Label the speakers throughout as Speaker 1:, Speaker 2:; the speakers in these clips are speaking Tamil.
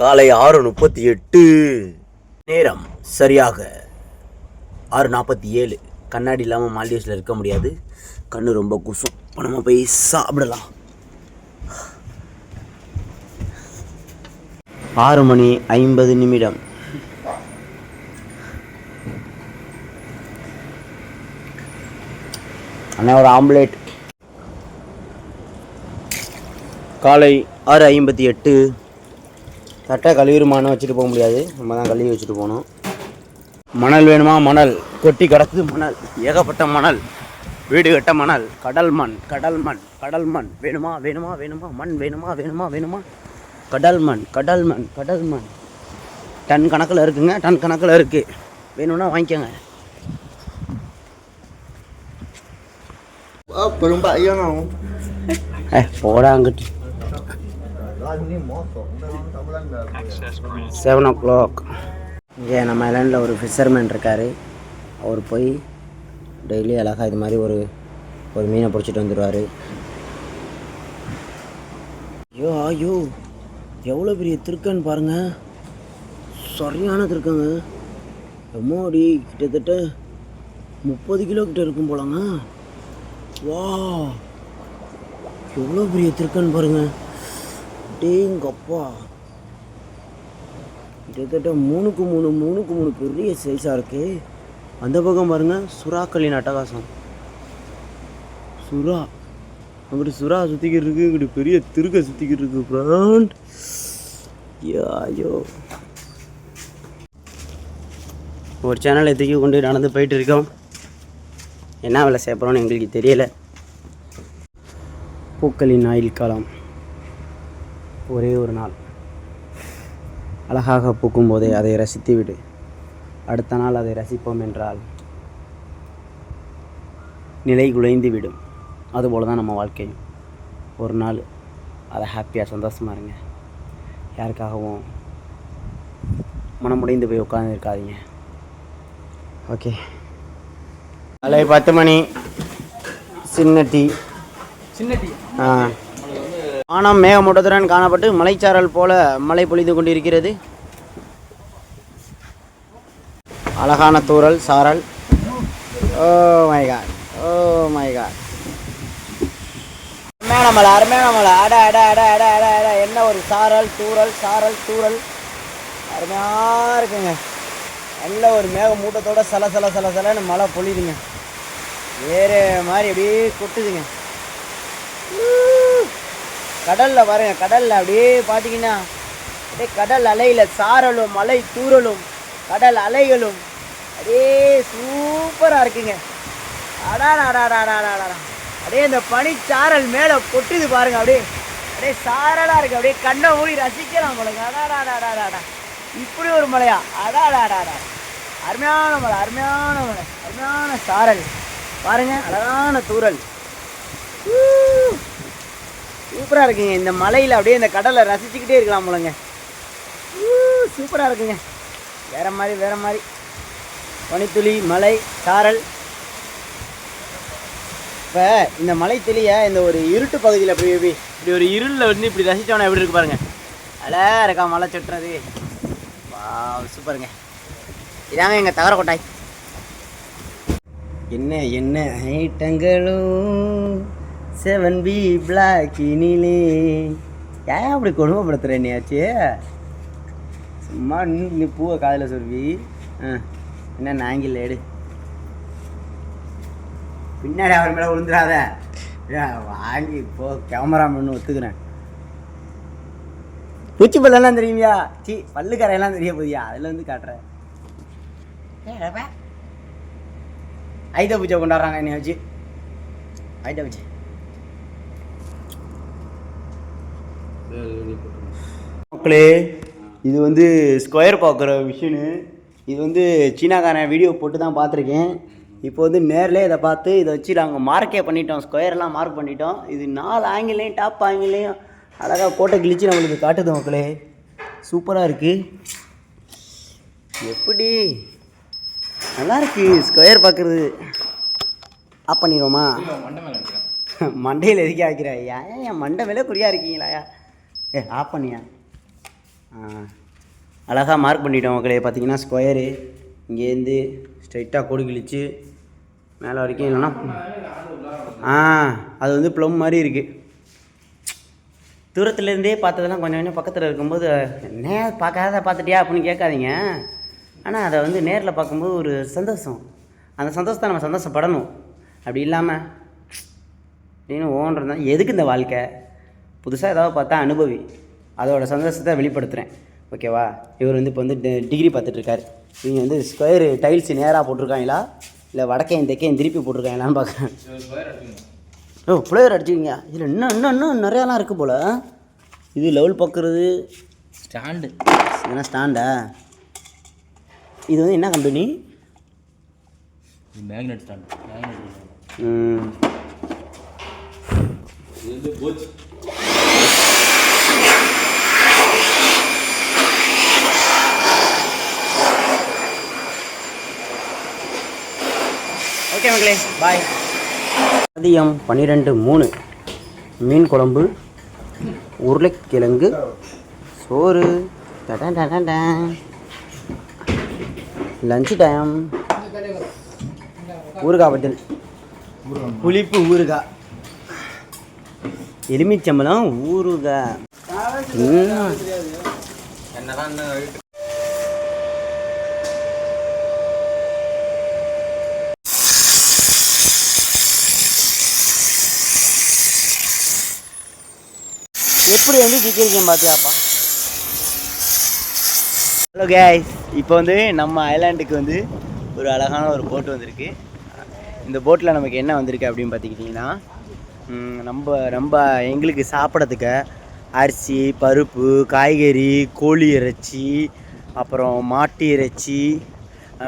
Speaker 1: காலை ஆறு முப்பத்தி எட்டு. நேரம் சரியாக ஆறு நாற்பத்தி ஏழு. கண்ணாடி இல்லாமல் மால்டீவ்ஸில் இருக்க முடியாது. கண்ணு ரொம்ப குசும். இப்போ நம்ம போய் சாப்பிடலாம். ஆறு மணி ஐம்பது நிமிடம். அண்ணா ஒரு ஆம்லேட். காலை ஆறு ஐம்பத்தி எட்டு. தட்டை கழுவிருமானம் வச்சுட்டு போக முடியாது. நம்ம தான் கழுவி வச்சுட்டு போகணும். மணல் வேணுமா? மணல். கொட்டி கிடக்குது மணல். ஏகப்பட்ட மணல். வீடு கட்ட மணல். கடல் மண். கடல் மண். கடல் மண். வேணுமா? வேணுமா? வேணுமா? மண் வேணுமா? வேணுமா? வேணுமா? கடல் மண். கடல் மண். கடல் மண். டன் கணக்கில் இருக்குங்க. டன் கணக்கில் இருக்குது வேணும்னா வாங்கிக்கோங்க? ஏ போடா அங்கிட்டு. செவன் ஓ கிளாக் இங்கே நம்ம ஐலாண்டில் ஒரு ஃபிஷர்மேன் இருக்கார். அவர் போய் டெய்லி அழகாக இது மாதிரி ஒரு ஒரு மீனை பிடிச்சிட்டு வந்துடுவார் ஐயோ ஐயோ எவ்வளோ பெரிய திருக்கன்னு பாருங்க. சரியான திருக்கங்க. எம்மாடி கிட்டத்தட்ட முப்பது கிலோ கிட்ட இருக்கும் போலங்க. வா எவ்வளோ பெரிய திருக்கன்னு பாருங்க. அடேங்கப்பா கிட்டத்தட்ட மூணுக்கு மூணு மூணுக்கு மூணு பெரிய சைஸாக இருக்கு. அந்த பக்கம் பாருங்க சுறாக்களின் அட்டகாசம். சுறா. அப்படி சுறா சுற்றிக்கிட்டு இருக்கு இப்படி பெரிய திருக்க சுற்றிக்கிட்டு இருக்கு பிராண்ட் ஐயோ ஒரு சேனலை தூக்கி கொண்டு நடந்து போயிட்டு இருக்கோம். என்ன வேலை செய்ய எங்களுக்கு தெரியலை. பூக்களின் ஆயுள் காலம். ஒரே ஒரு நாள். அழகாக பூக்கும் போதே அதை ரசித்து விடு. அடுத்த நாள் அதை ரசிப்போம் என்றால் நிலை குலைந்து விடும். அதுபோல தான் நம்ம வாழ்க்கையும். ஒரு நாள் அதை ஹாப்பியாக சந்தோஷமாக இருங்க. யாருக்காகவும் மனமுடைந்து போய் உட்கார்ந்து இருக்காதீங்க ஓகே காலை பத்து மணி. சின்ன டீ.
Speaker 2: சின்ன டீ.
Speaker 1: ஆ. வானம் மேகமூட்டத்துடன் காணப்பட்டு மலைச்சாரல் போல மழை பொழிந்து கொண்டிருக்கிறது. அழகான தூறல் சாரல். ஓ மைகார் ஓ மைகார் அருமையான மலை அருமையான மலை அட அட அட அட அட அட. என்ன ஒரு சாரல் தூறல் சாரல் தூறல். அருமையாக இருக்குங்க. நல்ல ஒரு மேக மூட்டத்தோட சல சல சல சலன்னு மழை பொழியுதுங்க. வேறு மாதிரி அப்படியே கொட்டுதுங்க. கடலில் பாருங்க கடலில் அப்படியே பார்த்தீங்கன்னா அப்படியே கடல் அலையில் சாரலும் மலை தூறலும் கடல் அலைகளும் அப்படியே சூப்பராக இருக்குங்க. அடாடாடாடாடாடாடா. அப்படியே இந்த பனிச்சாரல் மேலே கொட்டுது பாருங்க அப்படியே அப்படியே சாரலாக இருக்கு அப்படியே கண்ணை மூடி ரசிக்கலாம் போலங்க. அடாடாடாடாடா இப்படி ஒரு மலையா? அடாடாடாடா. அருமையான மலை அருமையான மலை அருமையான சாரல். பாருங்க அழகான தூறல். சூப்பராக இருக்குங்க. இந்த மலையில் அப்படியே இந்த கடலை ரசிச்சுக்கிட்டே இருக்கலாம் போலங்க. சூப்பராக இருக்குங்க. வேற மாதிரி வேற மாதிரி. பனித்துளி மலை சாரல். இப்போ இந்த மலை தெளிய இந்த ஒரு இருட்டு பகுதியில் அப்படி எப்படி? இப்படி ஒரு இருளில் வந்து இப்படி ரசித்தோன்னா எப்படி இருக்கு பாருங்க. அழகா இருக்கா மலை சுட்டுறது வா சூப்பருங்க. இதாங்க எங்கள் தகர கொட்டாய் என்ன என்ன ஐட்டங்களும் செவன் பி பிளாக்கினிலே ஏன் அப்படி கொடுமைப்படுத்துகிற நீயாச்சு சும்மா நீ பூவை காதில் சொல்வி ஆ என்ன நாங்கில் எடு. பின்னாடி அவர் மேலே விழுந்துடாத. வாங்கி போ கேமராமேன் ஒத்துக்கிறேன். பூச்சி பல்லெல்லாம் தெரியுமியா? சி பல்லு கரையெல்லாம் தெரிய போதியா அதில் வந்து காட்டுறேன் ஐத பூஜை கொண்டாடுறாங்க என்னை வச்சு. ஐத பூஜை மக்களே இது வந்து ஸ்கொயர் பார்க்குற மிஷினு. இது வந்து சீனாக்காரன் வீடியோ போட்டு தான் பார்த்துருக்கேன். இப்போ வந்து நேர்லேயே இதை பார்த்து இதை வச்சு நாங்கள் மார்க்கே பண்ணிட்டோம். ஸ்கொயர்லாம் மார்க் பண்ணிட்டோம். இது நாலு ஆங்கிலையும் டாப் ஆங்கிலையும் அழகாக கோட்டை கிழிச்சு நம்மளுக்கு காட்டுது மக்களே. சூப்பராக இருக்குது எப்படி? நல்லா இருக்கு. ஸ்கொயர் பார்க்குறது. ஆஃப் பண்ணிடுவோமா? மண்டையில் எதுக்கே வைக்கிற ஏன் மண்டை மேலே குறியா இருக்கீங்களா? ஏ ஆஃப் பண்ணியா? அழகாக மார்க் பண்ணிட்டோம் மக்களே. பார்த்தீங்கன்னா ஸ்கொயரு இங்கேருந்து ஸ்ட்ரைட்டாக கோடு கிழிச்சு மேலே வரைக்கும் இல்லைன்னா ஆ அது வந்து ப்ளம் மாதிரி இருக்குது தூரத்துலேருந்தே பார்த்ததெல்லாம் கொஞ்சம் கொஞ்சம் பக்கத்தில் இருக்கும்போது நே பார்க்காத பார்த்துட்டியா? அப்படின்னு கேட்காதீங்க. ஆனால் அதை வந்து நேரில் பார்க்கும்போது ஒரு சந்தோஷம். அந்த சந்தோஷத்தை நம்ம சந்தோஷப்படணும். அப்படி இல்லாமல் அப்படின்னு ஓன்றது தான் எதுக்கு இந்த வாழ்க்கை? புதுசாக ஏதாவது பார்த்தா அனுபவி. அதோட சந்தோஷத்தை வெளிப்படுத்துகிறேன் ஓகேவா? இவர் வந்து இப்போ வந்து டிகிரி பார்த்துட்ருக்காரு. இவங்க வந்து ஸ்கொயர் டைல்ஸ் நேராக போட்டிருக்காங்களா? இல்லை வடக்கையும் தெற்கையும் திருப்பி போட்டிருக்காங்களான்னு பார்க்குறேன். ஓ புளையர் அடிச்சுக்கிங்க இதில் இன்னும் இன்னும் இன்னும் நிறையாலாம் இருக்குது போல். இது லெவல் பார்க்குறது.
Speaker 2: ஸ்டாண்டு.
Speaker 1: இதெல்லாம் ஸ்டாண்டா? இது வந்து என்ன கம்பெனி
Speaker 2: மேக்னெட் ஸ்டாண்டு மேக்னெட்
Speaker 1: ம்.
Speaker 2: இது வந்து போச்சு.
Speaker 1: மக்களே பாய் மதியம் பன்னிரெண்டு மூணு. மீன் குழம்பு உருளைக்கிழங்கு சோறு. டடன் டடன் டன். லஞ்சு டைம் ஊறுகாய் பத்தல் புளிப்பு ஊறுகாய். எலுமிச்சம்பழம் ஊறுகாய்.
Speaker 2: என்னதான்
Speaker 1: எப்படி வந்து ஜிக்கிருக்கேன் பார்த்தியாப்பா ஹலோ கேஸ் இப்போ வந்து நம்ம ஐலாண்டுக்கு வந்து ஒரு அழகான ஒரு போட் வந்திருக்கு. இந்த போட்டில் நமக்கு என்ன வந்திருக்கு அப்படின்னு பார்த்துக்கிட்டிங்கன்னா நம்ம நம்ம எங்களுக்கு சாப்பிட்றதுக்கு அரிசி பருப்பு காய்கறி கோழி இறைச்சி அப்புறம் மாட்டு இறைச்சி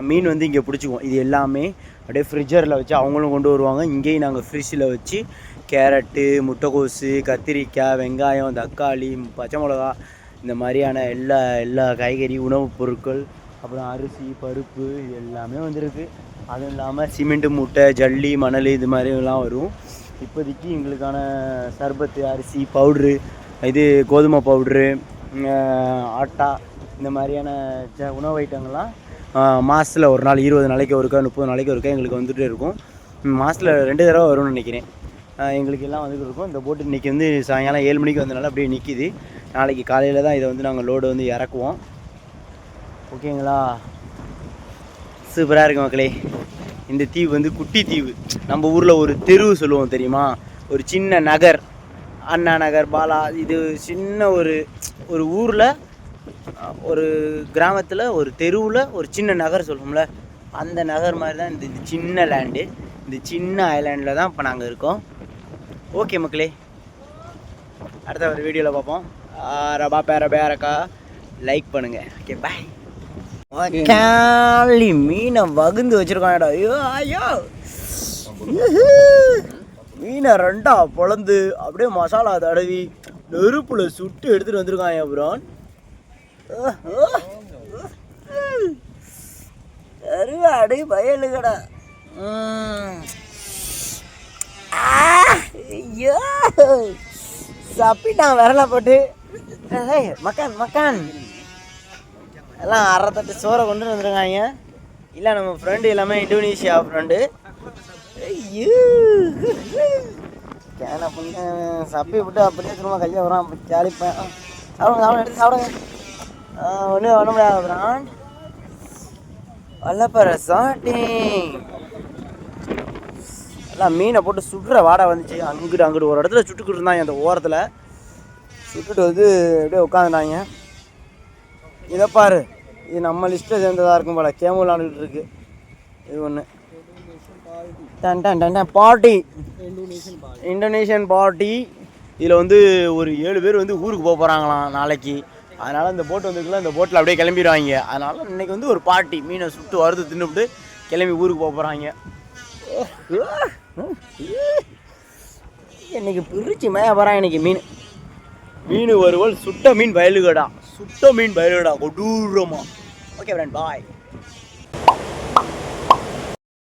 Speaker 1: மீன் வந்து இங்கே பிடிச்சிக்குவோம். இது எல்லாமே அப்படியே ஃப்ரிட்ஜரில் வச்சு அவங்களும் கொண்டு வருவாங்க. இங்கேயும் நாங்கள் ஃப்ரிட்ஜில் வச்சு கேரட்டு முட்டைக்கோசு கத்திரிக்காய் வெங்காயம் தக்காளி பச்சை மிளகா இந்த மாதிரியான எல்லா எல்லா காய்கறி உணவுப் பொருட்கள் அப்புறம் அரிசி பருப்பு இது எல்லாமே வந்திருக்கு. அதுவும் இல்லாமல் சிமெண்ட்டு மூட்டை ஜல்லி மணல் இது மாதிரிலாம் வரும். இப்போதைக்கு எங்களுக்கான சர்பத்து அரிசி பவுட்ரு இது கோதுமை பவுட்ரு ஆட்டா இந்த மாதிரியான ச உணவு ஐட்டங்கள்லாம் மாதத்தில் ஒரு நாள் இருபது நாளைக்கு ஒருக்கா முப்பது நாளைக்கு ஒருக்கா எங்களுக்கு வந்துகிட்டே இருக்கும். மாதத்தில் ரெண்டு தடவை வரும்னு நினைக்கிறேன். எங்களுக்கு எல்லாம் வந்துட்டு இருக்கும். இந்த போட்டு இன்றைக்கி வந்து சாயங்காலம் ஏழு மணிக்கு வந்தனால அப்படியே நிற்கிது நாளைக்கு காலையில் தான் இதை வந்து நாங்கள் லோடு வந்து இறக்குவோம். ஓகேங்களா? சூப்பராக இருக்கு மக்களே. இந்த தீவு வந்து குட்டி தீவு. நம்ம ஊரில் ஒரு தெரு சொல்லுவோம் தெரியுமா? ஒரு சின்ன நகர். அண்ணா நகர் பாலா இது சின்ன ஒரு ஒரு ஊரில் ஒரு கிராமத்தில் ஒரு தெருவில் ஒரு சின்ன நகர் சொல்லுவோம்ல அந்த நகர் மாதிரி தான் இந்த சின்ன லேண்டு இந்த சின்ன ஐலாண்டில் தான் இப்போ நாங்கள் இருக்கோம். ஓகே மக்களே அடுத்த ஒரு வீடியோவில் பார்ப்போம். ரபா பேர பேரக்கா லைக் பண்ணுங்க. ஓகே பாய் காலி மீனை வகுந்து வச்சிருக்காங்கடா. ஐயோ ஐயோ. மீனை ரெண்டா பொழந்து அப்படியே மசாலா தடவி நெருப்புல சுட்டு எடுத்துட்டு வந்திருக்காங்க அப்புறம் அருவாடு பயலுகடா ஆ, ஐயோ. சப்பிட்டான் விரல போட்டு. மக்கான் மக்கான். எல்லாம் அரை தட்டு சோறை கொண்டு வந்துருக்காங்க. இல்லை நம்ம ஃப்ரெண்டு எல்லாமே இந்தோனேஷியா ஃப்ரெண்டு ஐயோ. கேன பண்ண சப்பி விட்டு அப்படியே திரும்ப கையை வரான் ஜாலிப்பேன். சாப்பிடுங்க சாப்பிடுங்க எடுத்து சாப்பிடுங்க. ஒன்றும் பண்ண முடியாது பிரான். வல்லப்பற சாட்டி எல்லாம் மீனை போட்டு சுடுற வாடை வந்துச்சு. அங்கிட்டு அங்கிட்டு ஒரு இடத்துல சுட்டுக்கிட்டு இருந்தாங்க அந்த ஓரத்தில். சுட்டுட்டு வந்து அப்படியே உட்காந்துட்டாங்க இதை பாரு. இது நம்ம லிஸ்ட்டில் சேர்ந்ததாக இருக்கும் போல. கேம் விளாண்டுட்டு இருக்கு. இது ஒன்று டன் டன் டன் டன். பார்ட்டி இந்தோனேஷியன் பார்ட்டி இதில் வந்து ஒரு ஏழு பேர் வந்து ஊருக்கு போக போகிறாங்களாம் நாளைக்கு. அதனால் இந்த போட் வந்துருக்குல்ல அந்த போட்டில் அப்படியே கிளம்பிடுவாங்க. அதனால் இன்னைக்கு வந்து ஒரு பார்ட்டி மீனை சுட்டு வறுத்து தின்னுபிட்டு கிளம்பி ஊருக்கு போக போகிறாங்க இன்னைக்கு பிரிச்சு மேய போகிறான் இன்னைக்கு மீன். மீன் வறுவல் சுட்ட மீன் வயலுகடா. சுட்ட மீன் வயலுகடா. கொடூரமாக ஓகே ஃப்ரெண்ட் பாய்